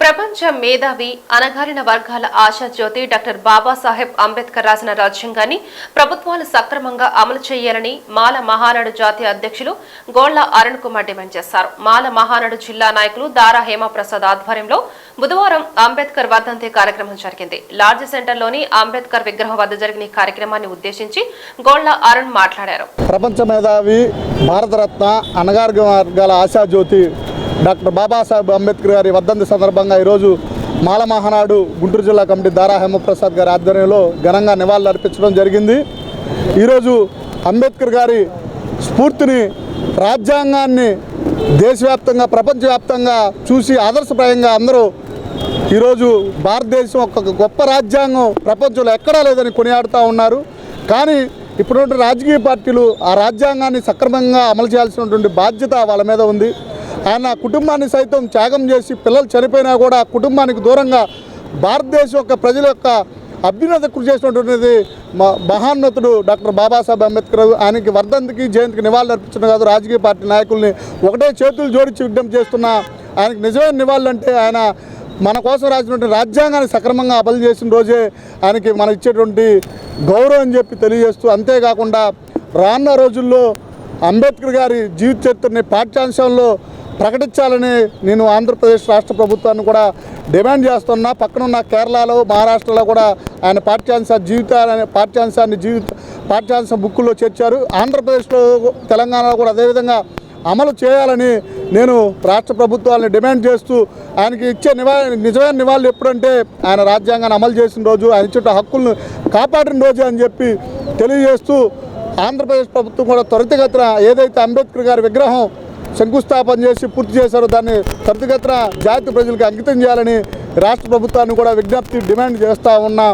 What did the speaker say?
ప్రపంచ మేధావి అనగారిన వర్గాల ఆశాజ్యోతి డాక్టర్ బాబాసాహెబ్ అంబేద్కర్ రాసిన రాజ్యాంగాన్ని ప్రభుత్వాలు సక్రమంగా అమలు చేయాలని మాల మహానాడు జాతీయ అధ్యక్షులు గోళ్ళ అరుణ్ కుమార్ డిమాండ్ చేశారు. మాల మహానాడు జిల్లా నాయకులు దారా హేమప్రసాద్ ఆధ్వర్యంలో బుధవారం అంబేద్కర్ వర్ధంతి కార్యక్రమం జరిగింది. లార్జ్ సెంటర్లోని అంబేద్కర్ విగ్రహం వద్ద జరిగిన కార్యక్రమాన్ని ఉద్దేశించి గోళ్ళ అరుణ్ మాట్లాడారు. ప్రపంచ మేధావి భారతరత్న అనగారిక వర్గాల ఆశాజ్యోతి డాక్టర్ బాబాసాహెబ్ అంబేద్కర్ గారి వర్ధంతి సందర్భంగా ఈరోజు మాల మహానాడు గుంటూరు జిల్లా కమిటీ దారా హేమప్రసాద్ గారి ఆధ్వర్యంలో ఘనంగా నివాళులు అర్పించడం జరిగింది. ఈరోజు అంబేద్కర్ గారి స్ఫూర్తిని రాజ్యాంగాన్ని దేశవ్యాప్తంగా ప్రపంచవ్యాప్తంగా చూసి ఆదర్శప్రాయంగా అందరూ ఈరోజు భారతదేశం ఒక గొప్ప రాజ్యాంగం ప్రపంచంలో ఎక్కడా లేదని కొనియాడుతూ ఉన్నారు. కానీ ఇప్పుడున్న రాజకీయ పార్టీలు ఆ రాజ్యాంగాన్ని సక్రమంగా అమలు చేయాల్సినటువంటి బాధ్యత వాళ్ళ మీద ఉంది. ఆయన కుటుంబాన్ని సైతం త్యాగం చేసి పిల్లలు చనిపోయినా కూడా కుటుంబానికి దూరంగా భారతదేశం యొక్క ప్రజల యొక్క అభ్యున్నత కృషి చేసినటువంటిది మ- మహాన్నతుడు డాక్టర్ బాబాసాహెబ్ అంబేద్కర్ ఆయనకి వర్ధంతికి జయంతికి నివాళులు అర్పించడం కాదు రాజకీయ పార్టీ నాయకుల్ని ఒకటే చేతులు జోడించి విజ్ఞప్తి చేస్తున్న. ఆయనకి నిజమైన నివాళులు అంటే ఆయన మన కోసం రాసినటువంటి రాజ్యాంగాన్ని సక్రమంగా అమలు చేసిన రోజే ఆయనకి మనం ఇచ్చేటువంటి గౌరవం చెప్పి తెలియజేస్తూ అంతేకాకుండా రానున్న రోజుల్లో అంబేద్కర్ గారి జీవిత చరిత్రని పాఠ్యాంశంలో ప్రకటించాలని నేను ఆంధ్రప్రదేశ్ రాష్ట్ర ప్రభుత్వాన్ని కూడా డిమాండ్ చేస్తున్నా. పక్కనున్న కేరళలో మహారాష్ట్రలో కూడా ఆయన పాఠ్యాంశ జీవితాన్ని పాఠ్యాంశాన్ని జీవిత పాఠ్యాంశ బుక్కుల్లో చేర్చారు. ఆంధ్రప్రదేశ్లో తెలంగాణలో కూడా అదేవిధంగా అమలు చేయాలని నేను రాష్ట్ర ప్రభుత్వాలను డిమాండ్ చేస్తూ ఆయనకి ఇచ్చే నివా నిజమైన నివాళులు ఎప్పుడంటే ఆయన రాజ్యాంగాన్ని అమలు చేసిన రోజు ఆయన ఇచ్చే హక్కులను కాపాడిన రోజు అని చెప్పి తెలియజేస్తూ ఆంధ్రప్రదేశ్ ప్రభుత్వం కూడా త్వరితగతిన ఏదైతే అంబేద్కర్ గారి విగ్రహం శంకుస్థాపన చేసి పూర్తి చేశారో దాన్ని త్వరితగతిన జాతి ప్రజలకు అంకితం చేయాలని రాష్ట్ర ప్రభుత్వాన్ని కూడా విజ్ఞప్తి డిమాండ్ చేస్తూ ఉన్నా.